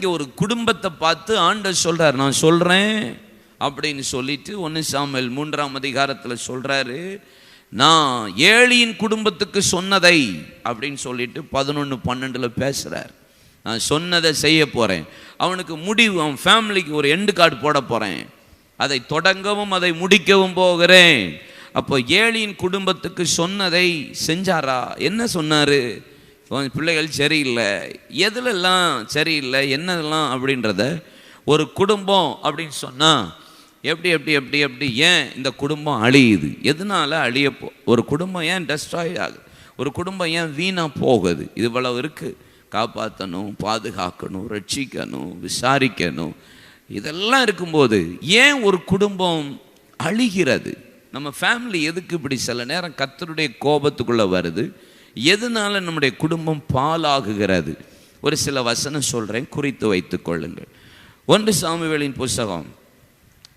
இங்கே ஒரு குடும்பத்தை பார்த்து ஆண்டவர் சொல்கிறார் நான் சொல்கிறேன் அப்படின்னு சொல்லிட்டு ஒன்று சாமல் மூன்றாம் அதிகாரத்தில் சொல்கிறாரு நான் ஏழியின் குடும்பத்துக்கு சொன்னதை அப்படின்னு சொல்லிட்டு பதினொன்று பன்னெண்டில் பேசுகிறார் நான் சொன்னதை செய்ய போகிறேன் அவனுக்கு முடிவு அவன் ஃபேமிலிக்கு ஒரு எண்டு கார்டு போட போகிறேன் அதை தொடங்கவும் அதை முடிக்கவும் போகிறேன். அப்போ ஏழியின் குடும்பத்துக்கு சொன்னதை செஞ்சாரா? என்ன சொன்னார்? கொஞ்சம் பிள்ளைகள் சரியில்லை. எதுலெல்லாம் சரியில்லை? என்னதெல்லாம் அப்படின்றத ஒரு குடும்பம் அப்படின்னு சொன்னால் எப்படி எப்படி எப்படி எப்படி ஏன் இந்த குடும்பம் அழியுது? எதனால அழியப்போ ஒரு குடும்பம் ஏன் டெஸ்ட்ராய் ஆகுது? ஒரு குடும்பம் ஏன் வீணாக போகுது? இவ்வளவு இருக்குது காப்பாற்றணும் பாதுகாக்கணும் ரட்சிக்கணும் விசாரிக்கணும். இதெல்லாம் இருக்கும்போது ஏன் ஒரு குடும்பம் அழிகிறது? நம்ம ஃபேமிலி எதுக்கு இப்படி சில நேரம் கத்தருடைய கோபத்துக்குள்ளே வருது? எதனால நம்முடைய குடும்பம் பாலாகுகிறது ஒரு சில வசனம் சொல்கிறேன் குறித்து வைத்துக் கொள்ளுங்கள். ஒன்று சாமிவேலின் புஸ்தகம்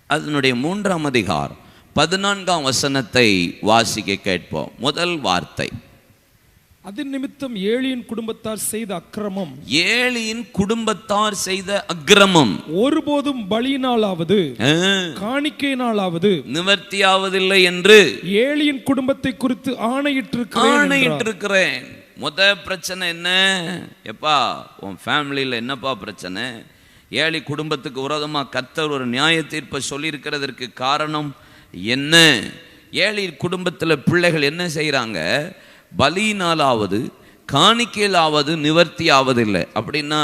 அதனுடைய மூன்றாம் அதிகாரம் பதினான்காம் வசனத்தை வாசிக்க கேட்போம். முதல் வார்த்தை அது நிமித்தம் ஏழியின் குடும்பத்தார் செய்த அக்கிரமம் ஏழியின் குடும்பத்தார் செய்த அக்கிரமம் ஒருபோதும் பலியினாலாவது காணிக்கையினாலாவது நிவர்த்தியாவதில்லை என்று ஏழியின் குடும்பத்தை குறித்து ஆணையிட்டிருக்கிறேன். ஆணையிட்டிருக்கிறேன் முத பிரச்சனை என்ன எப்பா உன் ஃபேமிலியில் என்னப்பா பிரச்சனை ஏழை குடும்பத்துக்கு விரோதமாக கர்த்தர் ஒரு நியாய தீர்ப்பை சொல்லியிருக்கிறதற்கு காரணம் என்ன ஏழை குடும்பத்தில் பிள்ளைகள் என்ன செய்கிறாங்க பலியினாலாவது காணிக்கையிலாவது நிவர்த்தி ஆவதில்லை அப்படின்னா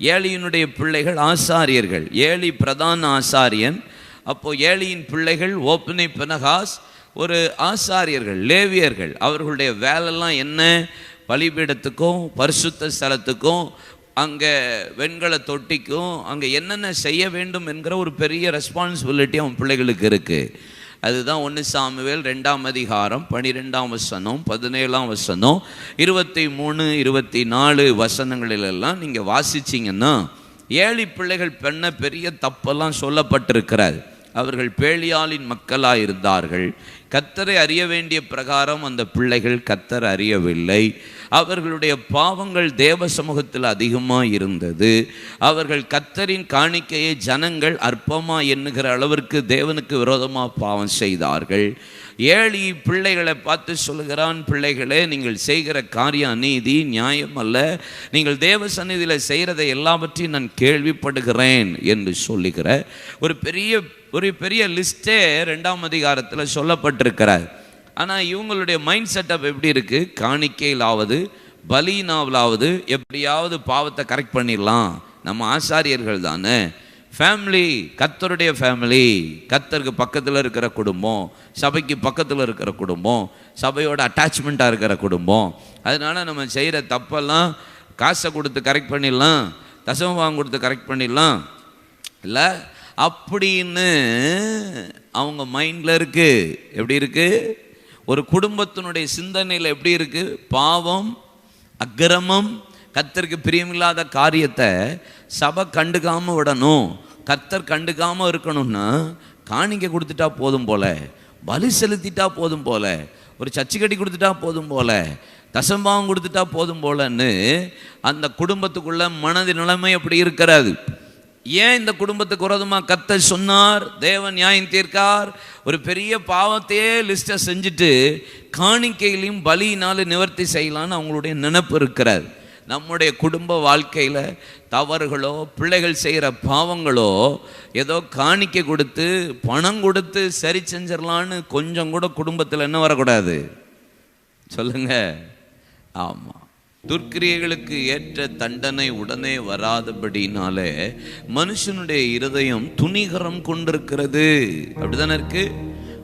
ஏழியினுடைய பிள்ளைகள் ஆசாரியர்கள். ஏழி பிரதான ஆசாரியன். அப்போது ஏழியின் பிள்ளைகள் ஓப்பனை பெனகாஸ் ஒரு ஆசாரியர்கள் லேவியர்கள். அவர்களுடைய வேலைலாம் என்ன? பலிபீடத்துக்கும் பரிசுத்த ஸ்தலத்துக்கும் அங்கே வெண்கல தொட்டிக்கும் அங்கே என்னென்ன செய்ய வேண்டும் என்கிற ஒரு பெரிய ரெஸ்பான்சிபிலிட்டி அவன் பிள்ளைகளுக்கு இருக்குது அதுதான் ஒன்று சாமுவேல் ரெண்டாம் அதிகாரம் பனிரெண்டாம் வசனம் பதினேழாம் வசனம் இருபத்தி மூணு இருபத்தி நாலு வசனங்களிலெல்லாம் நீங்கள் வாசிச்சிங்கன்னா ஏழி பிள்ளைகள் பெண்ண பெரிய தப்பெல்லாம் சொல்லப்பட்டிருக்கிறார். அவர்கள் பேழியாளின் மக்களாக இருந்தார்கள் கத்தரை அறிய வேண்டிய பிரகாரம் அந்த பிள்ளைகள் கத்தர் அறியவில்லை. அவர்களுடைய பாவங்கள் தேவ சமூகத்தில் அதிகமாக இருந்தது. அவர்கள் கத்தரின் காணிக்கையை ஜனங்கள் அற்பமாக எண்ணுகிற அளவிற்கு தேவனுக்கு விரோதமாக பாவம் செய்தார்கள். ஏழி பிள்ளைகளை பார்த்து சொல்லுகிறான் பிள்ளைகளே நீங்கள் செய்கிற காரியம் அநீதி நியாயம் அல்ல. நீங்கள் தேவ சந்நிதியில் செய்கிறதை எல்லாவற்றையும் நான் கேள்விப்படுகிறேன் என்று சொல்லுகிற ஒரு பெரிய ஒரு பெரிய லிஸ்டே ரெண்டாம் அதிகாரத்தில் சொல்லப்பட்டிருக்கிறார் ஆனால் இவங்களுடைய மைண்ட் செட்டப் எப்படி இருக்குது காணிக்கையிலாவது பலியினாவலாவது எப்படியாவது பாவத்தை கரெக்ட் பண்ணிடலாம். நம்ம ஆசாரியர்கள் தானே. ஃபேமிலி கத்தருடைய ஃபேமிலி கத்தருக்கு பக்கத்தில் இருக்கிற குடும்பம் சபைக்கு பக்கத்தில் இருக்கிற குடும்பம் சபையோட அட்டாச்மெண்ட்டாக இருக்கிற குடும்பம். அதனால நம்ம செய்கிற தப்பெல்லாம் காசை கொடுத்து கரெக்ட் பண்ணிடலாம் தசம வாங்க கொடுத்து கரெக்ட் பண்ணிடலாம். இல்லை அப்படின்னு அவங்க மைண்டில் இருக்குது எப்படி இருக்குது ஒரு குடும்பத்தினுடைய சிந்தனையில் எப்படி இருக்குது பாவம் அக்கிரமம் கத்தருக்கு பிரியமில்லாத காரியத்தை சபை கண்டுக்காமல் விடணும். கத்தர் கண்டுக்காமல் இருக்கணும்னா காணிக்கை கொடுத்துட்டா போதும் போல பலி செலுத்திட்டா போதும் போல ஒரு சச்சி கட்டி கொடுத்துட்டா போதும் போல தசம்பாவம் கொடுத்துட்டா போதும் போலன்னு அந்த குடும்பத்துக்குள்ள மனது நிலைமை அப்படி இருக்கிறாது? ஏன் இந்த குடும்பத்துக்கு விரோதமாக கத்த சொன்னார்? தேவன் நியாயம் தீர்க்கார். ஒரு பெரிய பாவத்தையே லிஸ்ட்டை செஞ்சுட்டு காணிக்கையிலையும் பலியினாலும் நிவர்த்தி செய்யலான்னு அவங்களுடைய நினைப்பு இருக்கிறார். நம்முடைய குடும்ப வாழ்க்கையில் தவறுகளோ பிள்ளைகள் செய்கிற பாவங்களோ ஏதோ காணிக்கை கொடுத்து பணம் கொடுத்து சரி செஞ்சிடலான்னு கொஞ்சம் கூட குடும்பத்தில் என்ன வரக்கூடாது. சொல்லுங்க. ஆமாம் துர்க்கிரியைகளுக்கு ஏற்ற தண்டனை உடனே வராதபடினாலே மனுஷனுடைய இருதயம் துணிகரம் கொண்டிருக்கிறது. அப்படிதானே இருக்கு?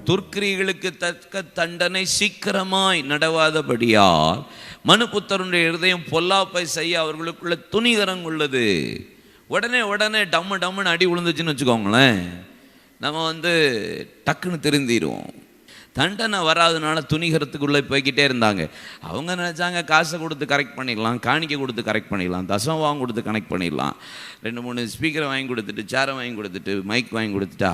துர்க்கிரிகளுக்கு தக்க தண்டனை சீக்கிரமாய் நடவாதபடியால் மனுபுத்தருடைய இருதயம் பொல்லாப்பை செய்ய அவர்களுக்குள்ள துணிகரம் உள்ளது. உடனே உடனே டம்மு டம்முன்னு அடி விழுந்துச்சுன்னு வச்சுக்கோங்களேன். நம்ம வந்து டக்குன்னு திருந்திடுவோம் தண்டனை வராதனால துணிகரத்துக்குள்ளே போய்கிட்டே இருந்தாங்க. அவங்க நினச்சாங்க காசை கொடுத்து கரெக்ட் பண்ணிடலாம் காணிக்கை கொடுத்து கரெக்ட் பண்ணிடலாம் தசம் வாங்கி கொடுத்து கனெக்ட் பண்ணிடலாம். ரெண்டு மூணு ஸ்பீக்கரை வாங்கி கொடுத்துட்டு சேரை வாங்கி கொடுத்துட்டு மைக் வாங்கி கொடுத்துட்டா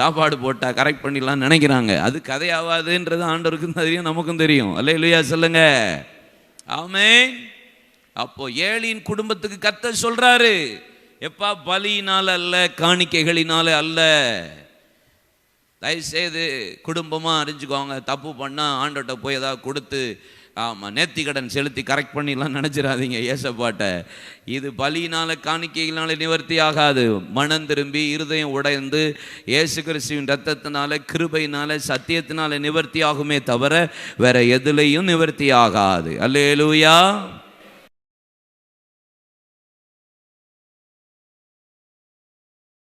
சாப்பாடு போட்டால் கரெக்ட் பண்ணிடலாம்னு நினைக்கிறாங்க. அது கதையாவாதுன்றது ஆண்டவருக்கும் தெரியும் நமக்கும் தெரியும். அல்ல இல்லையா சொல்லுங்க. ஆமே அப்போ ஏழியின் குடும்பத்துக்கு கத்த சொல்றாரு எப்பா பலியினால் அல்ல காணிக்கைகளினால அல்ல. தயவுசெய்து குடும்பமாக அறிஞ்சுக்கோங்க. தப்பு பண்ணால் ஆண்டோட்ட போய் ஏதாவது கொடுத்து ஆமாம் நேர்த்தி கடன் செலுத்தி கரெக்ட் பண்ணிடலாம் நினச்சிடாதீங்க ஏசப்பாட்டை. இது பலியினால் காணிக்கையினால நிவர்த்தி ஆகாது. மனம் திரும்பி இருதயம் உடைந்து இயேசு கிறிஸ்துவின் ரத்தத்தினால கிருபையினால சத்தியத்தினால நிவர்த்தி ஆகுமே தவிர வேற எதுலேயும் நிவர்த்தி ஆகாது. அல்லேலூயா.